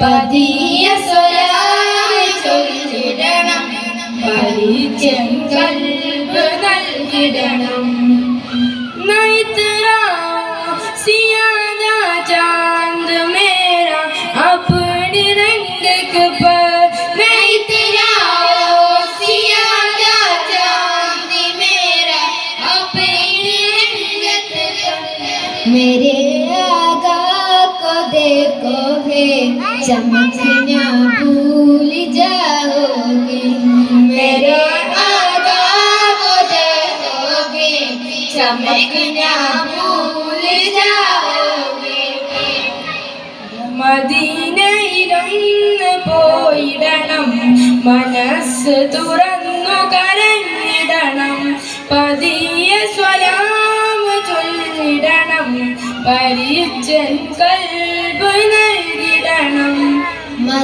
പതിയ സലാം ചൊല്ലിടണം പരിചയം കൽബ് നൽകിടണം नैतरा सियादा चांद मेरा अपने रंग पर मैं तेरा सियादा चांद मेरा अपनी रंगत पर मेरे आगा को देखो है चमकना भूल जाओगे मेरे आगा को देखोगे चमकना भूल जाओगे മദീനയിലൊന്ന് പോയിടണം മനസ്സ് തുറന്നു കരഞ്ഞിടണം പതിയെ സ്വലാം ചൊല്ലിടണം പരിച്ചൻ കൽബ് നൽകിടണം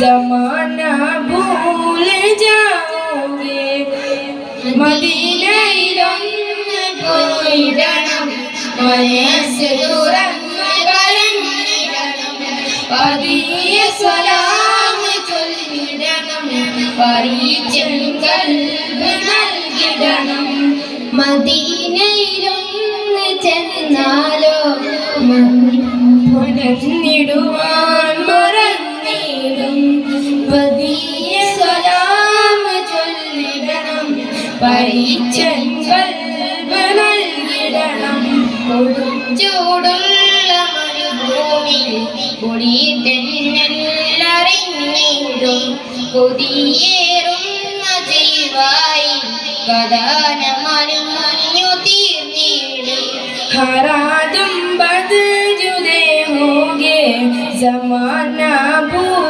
जमाना भूल जाओगे മദീനയിലൊന്ന് പോയിടണം മനസ്സ് തുറന്ന് കരഞ്ഞിടണം പതിയ സ്വലാമ ചൊല്ലിടണം പരീച്ചൻ കൽബ് നൽകിടണം മദീനയിലൊന്ന് ചെന്നാലോ ഉണർന്നിടുവാൻ മറന്നിടും പതിയ സ്വലാമ ചൊല്ലിടണം പരിച്ചൻ കൽബ് നൽകിടണം ചൂടുള്ള മരുഭൂമി കുടിയിട്ടെന്നറിഞ്ഞിടും കൊതിയേറുന്ന ജീവായി കഥാനമനു തീർന്നിടും हरादुम बद जुदे होगे जमाना भूल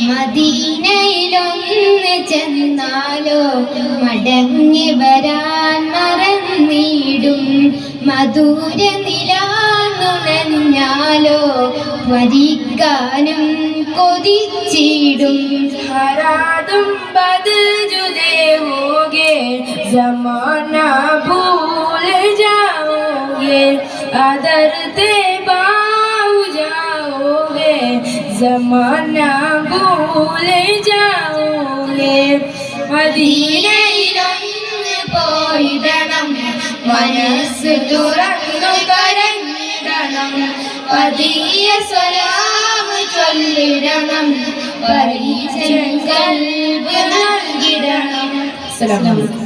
മദീനയിലൊന്ന് ചെന്നാലോ മടങ്ങി വരാൻ മറന്നിടും. മധുര നിലാന്നു വരിക്കാനും കൊതിച്ചിടും. ഹരാതും जमाना भूल जाओगे आदर दे जाओगे। जमाना भूल जाओगे। मदीने मनस दुरंग सलाम चल परिचय सलाम, सलाम।